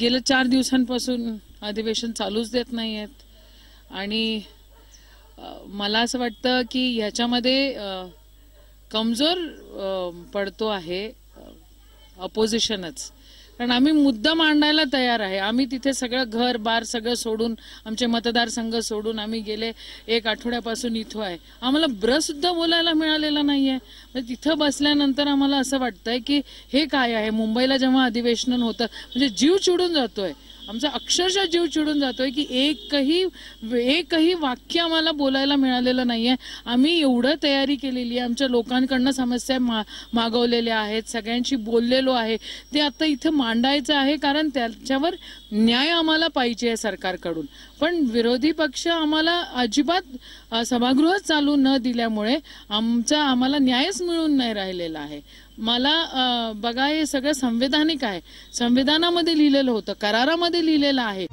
गेल्या चार दिवसांपासून अधिवेशन चालूच देत नाही आहेत आणि मला असं वाटतं की ह्याच्यामध्ये कमजोर पडतो आहे अपोजिशनच कारण आम्ही मुद्दा मांडायला तयार आहे. आम्ही तिथे सगळं घर बार सगळं सोडून आमचे मतदारसंघ सोडून आम्ही गेले एक आठवड्यापासून इथं आहे. आम्हाला ब्रसुद्धा बोलायला मिळालेला नाहीये. म्हणजे तिथं बसल्यानंतर आम्हाला असं वाटतंय की हे काय आहे? मुंबईला जेव्हा अधिवेशन होतं म्हणजे जीव चिडून जातोय. आमचा अक्षरशः जीव चिडून जातोय की एकही एकही वाक्य आम्हाला बोलायला मिळालेलं नाही आहे आम्ही एवढं तयारी केलेली आहे. आमच्या लोकांकडनं समस्या मा मागवलेल्या आहेत. सगळ्यांशी बोललेलो आहे. ते आता इथं मांडायचं आहे कारण त्याच्यावर न्याय आम्हाला पाहिजे आहे सरकारकडून. पण विरोधी पक्ष आम्हाला अजिबात सभागृहच चालू न दिल्यामुळे आमचा आम्हाला न्यायच मिळून नाही राहिलेला आहे. मला बघा हे सगळं संवैधानिक आहे. संविधानामध्ये लिहिलेलं होतं करारामध्ये लिहिलेलं आहे.